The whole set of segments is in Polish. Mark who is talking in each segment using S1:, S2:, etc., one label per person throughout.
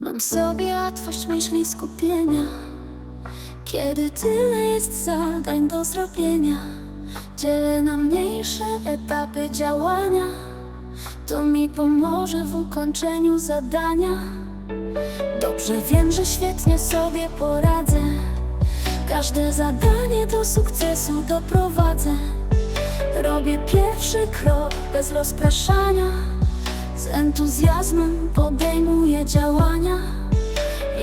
S1: Mam w sobie łatwość myśli skupienia. Kiedy tyle jest zadań do zrobienia Dzielę na mniejsze etapy działania. To mi pomoże w ukończeniu zadania. Dobrze wiem, że świetnie sobie poradzę. Każde zadanie do sukcesu doprowadzę. Robię pierwszy krok bez rozpraszania Z entuzjazmem podejmuję działania.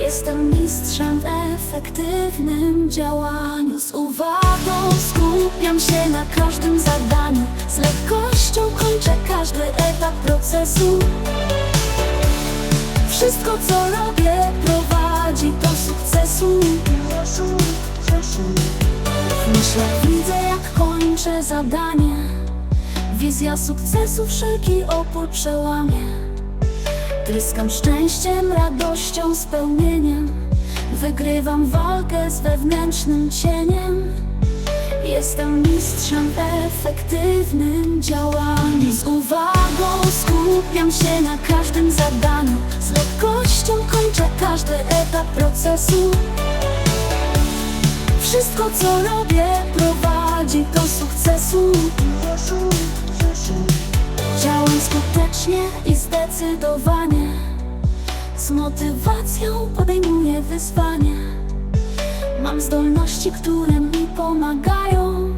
S1: Jestem mistrzem w efektywnym działaniu. Z uwagą skupiam się na każdym zadaniu. Z lekkością kończę każdy etap procesu. Wszystko co robię prowadzi do sukcesu. Myślę, widzę jak kończę zadanie Wizja sukcesu wszelki opór przełamie. Tryskam szczęściem, radością, spełnieniem. Wygrywam walkę z wewnętrznym cieniem. Jestem mistrzem efektywnym działaniu Z uwagą skupiam się na każdym zadaniu. Z lekkością kończę każdy etap procesu. Wszystko co robię prowadzi do sukcesu i zdecydowanie Z motywacją podejmuję wyzwanie. Mam zdolności, które mi pomagają.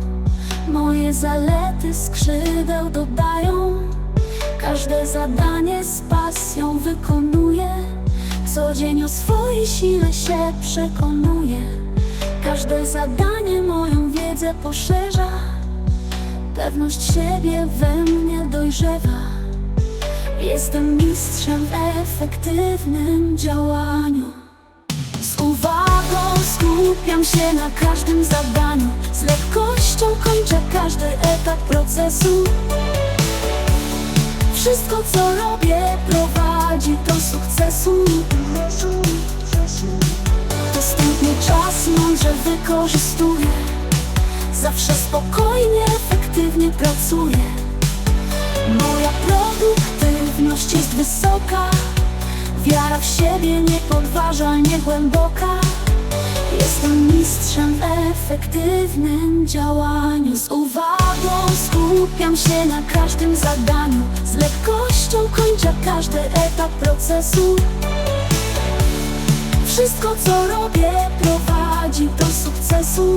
S1: Moje zalety skrzydeł dodają. Każde zadanie z pasją wykonuję. Co dzień o swojej sile się przekonuję. Każde zadanie moją wiedzę poszerza. Pewność siebie we mnie dojrzewa Jestem mistrzem w efektywnym działaniu. Z uwagą skupiam się na każdym zadaniu. Z lekkością kończę każdy etap procesu. Wszystko co robię prowadzi do sukcesu. Dostępny czas mądrze wykorzystuję. Zawsze spokojnie, efektywnie pracuję wysoka. Wiara w siebie niepodważalnie głęboka. Jestem mistrzem w efektywnym działaniu. Z uwagą skupiam się na każdym zadaniu. Z lekkością kończę każdy etap procesu. Wszystko co robię prowadzi do sukcesu